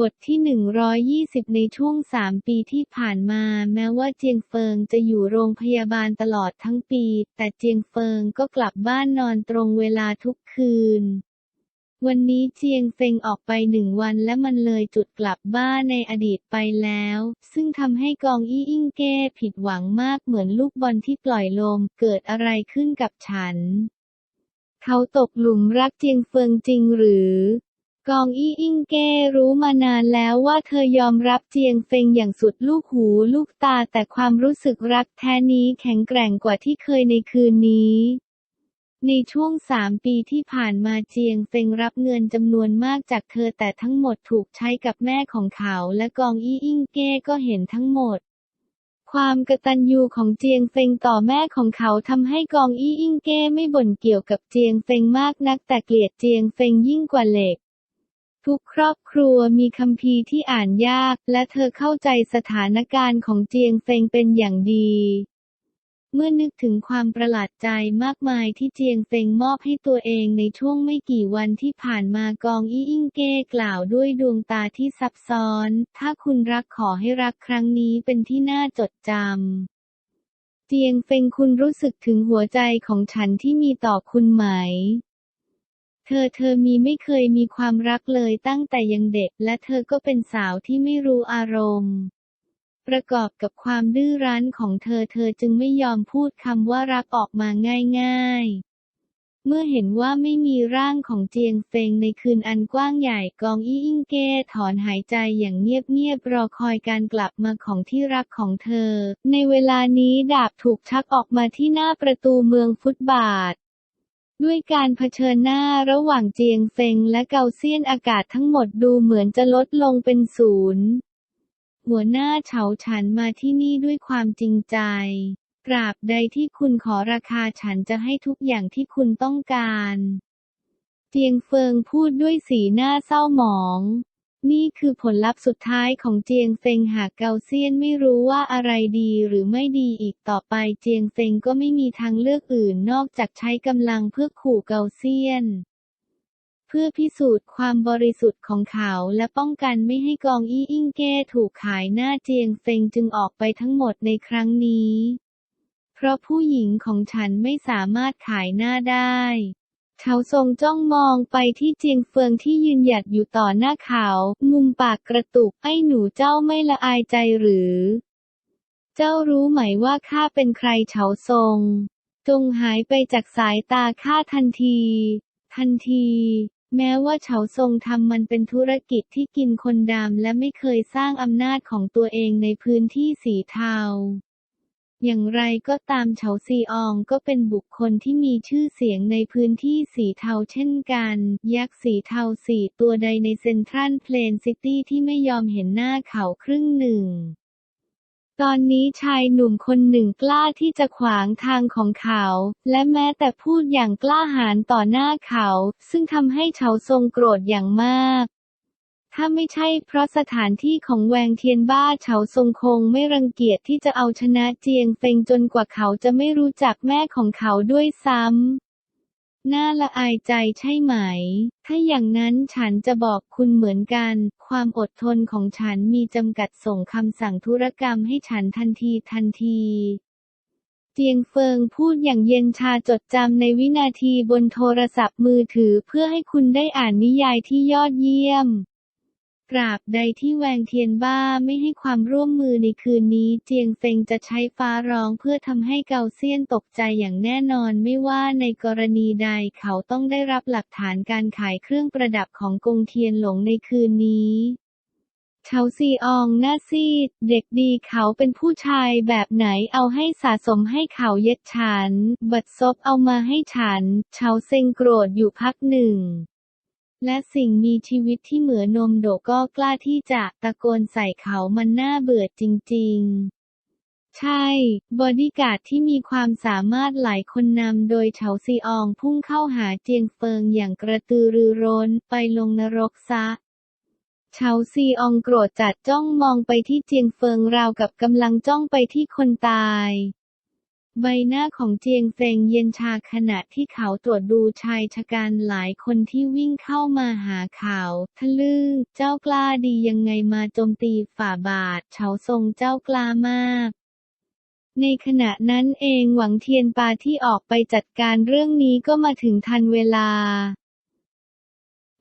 บทที่ 120 ในช่วง 3 ปีที่ผ่านมา แม้ว่าเจียงเฟิงจะอยู่โรงพยาบาลตลอดทั้งปี แต่เจียงเฟิงก็กลับบ้านนอนตรงเวลาทุกคืน วันนี้เจียงเฟงออกไปหนึ่งวันและมันเลยจุดกลับบ้านในอดีตไปแล้ว ซึ่งทำให้กองอี้อิงเก้ผิดหวังมากเหมือนลูกบอลที่ปล่อยลม เกิดอะไรขึ้นกับฉัน เขาตกหลุมรักเจียงเฟิงจริงหรือ กองอี้อิงเก้รู้มานานแล้วว่าเธอยอมรับเจียงเฟงอย่างสุดลูกหูลูกตาแต่ความรู้สึกรักแท้นี้แข็งแกร่งกว่าที่เคยในคืนนี้ ในช่วงสามปีที่ผ่านมาเจียงเฟงรับเงินจำนวนมากจากเธอแต่ทั้งหมดถูกใช้กับแม่ของเขาและกองอี้อิงเก้ก็เห็นทั้งหมดความกตัญญูของเจียงเฟงต่อแม่ของเขาทำให้กองอี้อิงเก้ไม่บ่นเกี่ยวกับเจียงเฟงมากนักแต่เกลียดเจียงเฟงยิ่งกว่าเหล็ก ทุกครอบครัวมีคัมภีร์ที่อ่านยาก และเธอเข้าใจสถานการณ์ของเจียงเฟงเป็นอย่างดี เมื่อนึกถึงความประหลาดใจมากมายที่เจียงเฟงมอบให้ตัวเองในช่วงไม่กี่วันที่ผ่านมากองอี้อิงเก้กล่าวด้วยดวงตาที่ซับซ้อน ถ้าคุณรักขอให้รักครั้งนี้เป็นที่น่าจดจำเจียงเฟงคุณรู้สึกถึงหัวใจของฉันที่มีต่อคุณไหม เธอเธอมีไม่เคยมีความรักเลยตั้งแต่ยังเด็ก และเธอก็เป็นสาวที่ไม่รู้อารมณ์ ประกอบกับความดื้อรั้นของเธอเธอจึงไม่ยอมพูดคำว่ารักออกมาง่ายๆเมื่อเห็นว่าไม่มีร่างของเจียงเฟงในคืนอันกว้างใหญ่กองอี้อิงเก้ถอนหายใจอย่างเงียบๆรอคอยการกลับมาของที่รักของเธอ ในเวลานี้ดาบถูกชักออกมาที่หน้าประตูเมืองฟุตบาท ด้วยการเผชิญหน้าระหว่างเจียงเฟงและเกาเซียนอากาศทั้งหมดดูเหมือนจะลดลงเป็นศูนย์ หัวหน้าเฉาฉันมาที่นี่ด้วยความจริงใจกราบใดที่คุณขอราคาฉันจะให้ทุกอย่างที่คุณต้องการ เจียงเฟิงพูดด้วยสีหน้าเศร้าหมอง นี่คือผลลัพธ์สุดท้ายของเจียงเฟงหากเกาเซียนไม่รู้ว่าอะไรดีหรือไม่ดีอีกต่อไปเจียงเฟงก็ไม่มีทางเลือกอื่นนอกจากใช้กำลังเพื่อขู่เกาเซียน เพื่อพิสูจน์ความบริสุทธิ์ของเขาและป้องกันไม่ให้กองอี้อิงเก้ถูกขายหน้าเจียงเฟงจึงออกไปทั้งหมดในครั้งนี้ เพราะผู้หญิงของฉันไม่สามารถขายหน้าได้ เฉาทรงจ้องมองไปที่เจียงเฟิงที่ยืนหยัดอยู่ต่อหน้าเขา มุมปากกระตุกไอ้หนูเจ้าไม่ละอายใจหรือ เจ้ารู้ไหมว่าข้าเป็นใครเฉาทรง จงหายไปจากสายตาข้าทันที ทันที แม้ว่าเฉาทรงทำมันเป็นธุรกิจที่กินคนดำและไม่เคยสร้างอำนาจของตัวเองในพื้นที่สีเทา อย่างไรก็ตามเฉาซีอองก็เป็นบุคคลที่มีชื่อเสียงในพื้นที่สีเทาเช่นกัน ยักษ์สีเทาสี่ตัวใดในเซ็นทรัลเพลนซิตี้ที่ไม่ยอมเห็นหน้าเขาครึ่งหนึ่งตอนนี้ชายหนุ่มคนหนึ่งกล้าที่จะขวางทางของเขา และแม้แต่พูดอย่างกล้าหาญต่อหน้าเขา ซึ่งทำให้เฉาทรงโกรธอย่างมาก ถ้าไม่ใช่เพราะสถานที่ของแวงเทียนบ้าเฉาทรงคงไม่รังเกียจที่จะเอาชนะเจียงเฟงจนกว่าเขาจะไม่รู้จักแม่ของเขาด้วยซ้ำ น่าละอายใจใช่ไหม ถ้าอย่างนั้นฉันจะบอกคุณเหมือนกัน ความอดทนของฉันมีจำกัดส่งคำสั่งธุรกรรมให้ฉันทันทีทันทีเจียงเฟิงพูดอย่างเย็นชาจดจำในวินาทีบนโทรศัพท์มือถือเพื่อให้คุณได้อ่านนิยายที่ยอดเยี่ยม ตราบใดที่แวงเทียนบ้าไม่ให้ความร่วมมือในคืนนี้ เจียงเฟงจะใช้ฟ้าร้องเพื่อทำให้เกาเซียนตกใจอย่างแน่นอนไม่ว่าในกรณีใดเขาต้องได้รับหลักฐานการขายเครื่องประดับของกงเทียนหลงในคืนนี้เฉาซีอองหน้าซีด เด็กดีเขาเป็นผู้ชายแบบไหนเอาให้สะสมให้เขาเย็ดฉัน บัดซบเอามาให้ฉันเฉาเซงโกรธอยู่พักหนึ่ง และสิ่งมีชีวิตที่เหมือนนมโดก็กล้าที่จะตะโกนใส่เขามันน่าเบื่อจริง ๆใช่ บอดี้การ์ดที่มีความสามารถหลายคนนำโดยเฉาซีอองพุ่งเข้าหาเจียงเฟิงอย่างกระตือรือร้นไปลงนรกซะ เฉาซีอองโกรธจัดจ้องมองไปที่เจียงเฟิงราวกับกำลังจ้องไปที่คนตาย ใบหน้าของเจียงเฟงเย็นชาขณะที่เขาตรวจดูชายชะกันหลายคนที่วิ่งเข้ามาหาเขาทะลึ่งเจ้ากล้าดียังไงมาโจมตีฝ่าบาทเฉาทรงเจ้ากล้ามากในขณะนั้นเองหวังเทียนปาที่ออกไปจัดการเรื่องนี้ก็มาถึงทันเวลา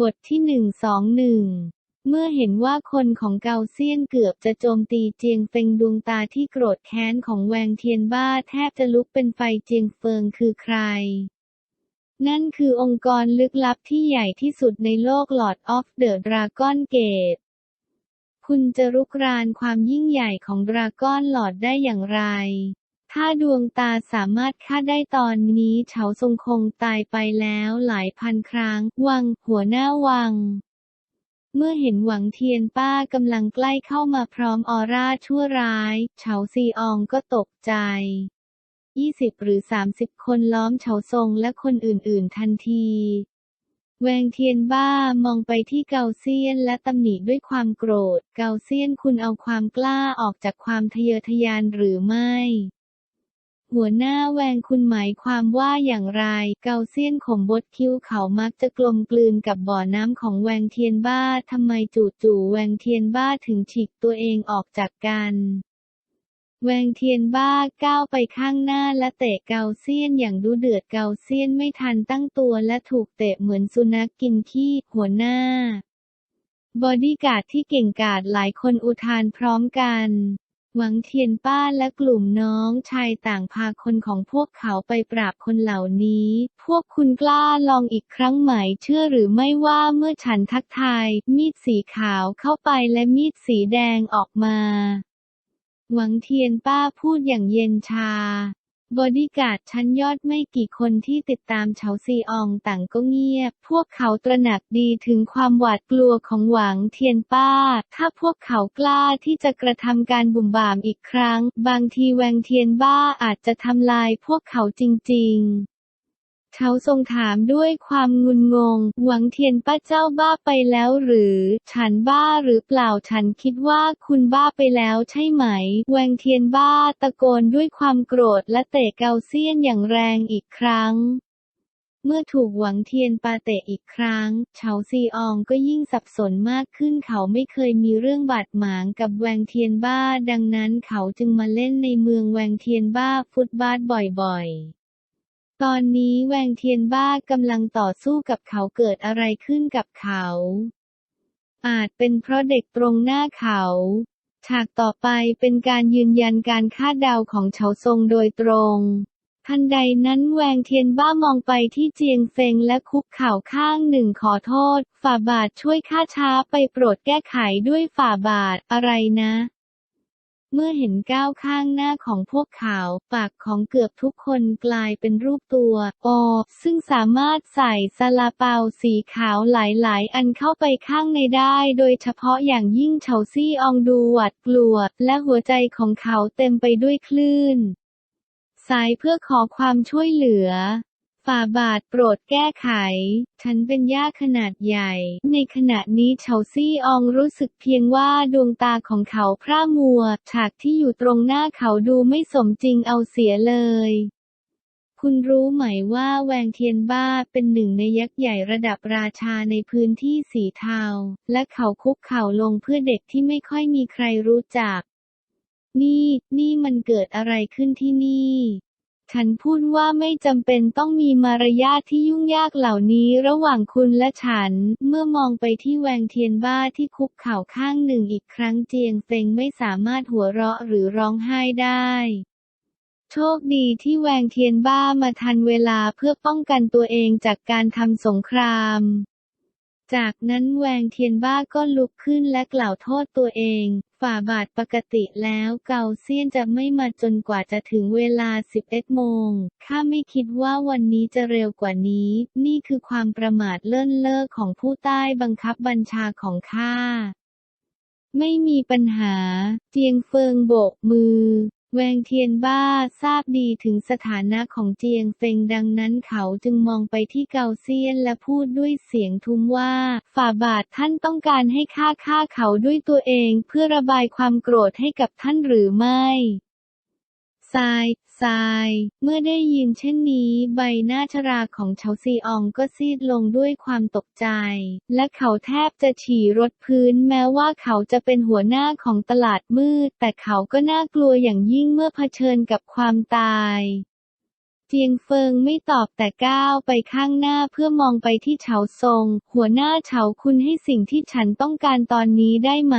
บทที่หนึ่งสองหนึ่ง เมื่อเห็นว่าคนของเกาเซียนเกือบจะโจมตีเจียงเฟิงดวงตาที่โกรธแค้นของแวงเทียนบ้าแทบจะลุกเป็นไฟเจียงเฟิงคือใคร นั่นคือองค์กรลึกลับที่ใหญ่ที่สุดในโลก Lord of the Dragon Gate คุณจะรุกรานความยิ่งใหญ่ของดราก้อนหลอดได้อย่างไร ถ้าดวงตาสามารถฆ่าได้ตอนนี้เฉาทรงคงตายไปแล้วหลายพันครั้ง วัง หัวหน้าวัง เมื่อเห็นหวังเทียนป้ากำลังใกล้เข้ามาพร้อมออร่าชั่วร้าย เฉาซีอองก็ตกใจ 20 หรือ 30 คนล้อมเฉาทรงและคนอื่นๆ ทันที แวงเทียนบ้ามองไปที่เกาเซียนและตำหนิด้วยความโกรธ เกาเซียนคุณเอาความกล้าออกจากความทะเยอทะยานหรือไม่ หัวหน้าแวงคุณหมายความว่าอย่างไร เกาเซียนขมบดคิ้วเขามักจะกลมกลืนกับบ่อน้ำของแวงเทียนบ้าทำไมจู่ๆแวงเทียนบ้าถึงฉีกตัวเองออกจากกันแวงเทียนบ้าก้าวไปข้างหน้าและเตะเกาเซียนอย่างดุเดือดเกาเซียนไม่ทันตั้งตัวและถูกเตะเหมือนสุนัขกินขี้หัวหน้า บอดี้การ์ดที่เก่งกาจหลายคนอุทานพร้อมกัน หวังเทียนป้าและกลุ่มน้องชายต่างพาคนของพวกเขาไปปราบคนเหล่านี้ พวกคุณกล้าลองอีกครั้งไหมเชื่อหรือไม่ว่าเมื่อฉันทักทาย มีดสีขาวเข้าไปและมีดสีแดงออกมา หวังเทียนป้าพูดอย่างเย็นชา บอดี้การ์ดชั้นยอดไม่กี่คนที่ติดตามเฉาซีอองต่างก็เงียบ พวกเขาตระหนักดีถึงความหวาดกลัวของหวังเทียนป้า ถ้าพวกเขากล้าที่จะกระทำการบุ่มบ่ามอีกครั้ง บางทีแวงเทียนบ้าอาจจะทำลายพวกเขาจริง ๆ เขาทรงถามด้วยความงุนงง หวังเทียนป้าเจ้าบ้าไปแล้วหรือ ฉันบ้าหรือเปล่าฉันคิดว่าคุณบ้าไปแล้วใช่ไหม แวงเทียนบ้าตะโกนด้วยความโกรธและเตะเกาเซียนอย่างแรงอีกครั้งเมื่อถูกหวังเทียนปาเตะอีกครั้ง เฉาซีอองก็ยิ่งสับสนมากขึ้นเขาไม่เคยมีเรื่องบาดหมางกับแวงเทียนบ้า ดังนั้นเขาจึงมาเล่นในเมืองแวงเทียนบ้าฟุตบาทบ่อยๆ ตอนนี้แวงเทียนบ้ากำลังต่อสู้กับเขาเกิดอะไรขึ้นกับเขา อาจเป็นเพราะเด็กตรงหน้าเขา ฉากต่อไปเป็นการยืนยันการคาดเดาของเฉาซงโดยตรง ทันใดนั้นแวงเทียนบ้ามองไปที่เจียงเฟงและคุกเข่าข้างหนึ่งขอโทษ ฝ่าบาทช่วยข้าช้าไปโปรดแก้ไขด้วยฝ่าบาทอะไรนะ เมื่อเห็นก้าวข้างหน้าของพวกเขา ปากของเกือบทุกคนกลายเป็นรูปตัวอซึ่งสามารถใส่ซาลาเปาสีขาวหลายๆ อันเข้าไปข้างในได้ โดยเฉพาะอย่างยิ่งเฉาซี่อองดูหวาดกลัว และหัวใจของเขาเต็มไปด้วยคลื่น สายเพื่อขอความช่วยเหลือ ฝ่าบาทโปรดแก้ไข ฉันเป็นย่าขนาดใหญ่ ในขณะนี้เฉาซี่อองรู้สึกเพียงว่าดวงตาของเขาพร่ามัว ฉากที่อยู่ตรงหน้าเขาดูไม่สมจริงเอาเสียเลย คุณรู้ไหมว่าแวงเทียนบ้าเป็นหนึ่งในยักษ์ใหญ่ระดับราชาในพื้นที่สีเทา และเขาคุกเข่าลงเพื่อเด็กที่ไม่ค่อยมีใครรู้จัก นี่ นี่มันเกิดอะไรขึ้นที่นี่ ฉันพูดว่าไม่จำเป็นต้องมีมารยาทที่ยุ่งยากเหล่านี้ระหว่างคุณและฉัน เมื่อมองไปที่แวงเทียนบ้าที่คุกเข่าข้างหนึ่งอีกครั้งเจียงเฟงไม่สามารถหัวเราะหรือร้องไห้ได้โชคดีที่แวงเทียนบ้ามาทันเวลาเพื่อป้องกันตัวเองจากการทำสงคราม จากนั้นแวงเทียนบ้าก็ลุกขึ้นและกล่าวโทษตัวเอง ฝ่าบาทปกติแล้วเกาเซียนจะไม่มาจนกว่าจะถึงเวลา 11 โมง ข้าไม่คิดว่าวันนี้จะเร็วกว่านี้ นี่คือความประมาทเลิ่นเล่อของผู้ใต้บังคับบัญชาของข้า ไม่มีปัญหา เจียงเฟิงโบกมือ แวงเทียนบ้าทราบดีถึงสถานะของเจียงเฟงดังนั้นเขาจึงมองไปที่เกาเซียนและพูดด้วยเสียงทุ้มว่า ฝ่าบาทท่านต้องการให้ข้าฆ่าเขาด้วยตัวเองเพื่อระบายความโกรธให้กับท่านหรือไม่ ทรายทราย เมื่อได้ยินเช่นนี้ ใบหน้าชราของเฉาซีอองก็ซีดลงด้วยความตกใจ และเขาแทบจะฉี่รถพื้นแม้ว่าเขาจะเป็นหัวหน้าของตลาดมืด แต่เขาก็น่ากลัวอย่างยิ่งเมื่อเผชิญกับความตายเจียงเฟิงไม่ตอบแต่ก้าวไปข้างหน้าเพื่อมองไปที่เฉาซง หัวหน้าเฉาคุณให้สิ่งที่ฉันต้องการตอนนี้ได้ไหม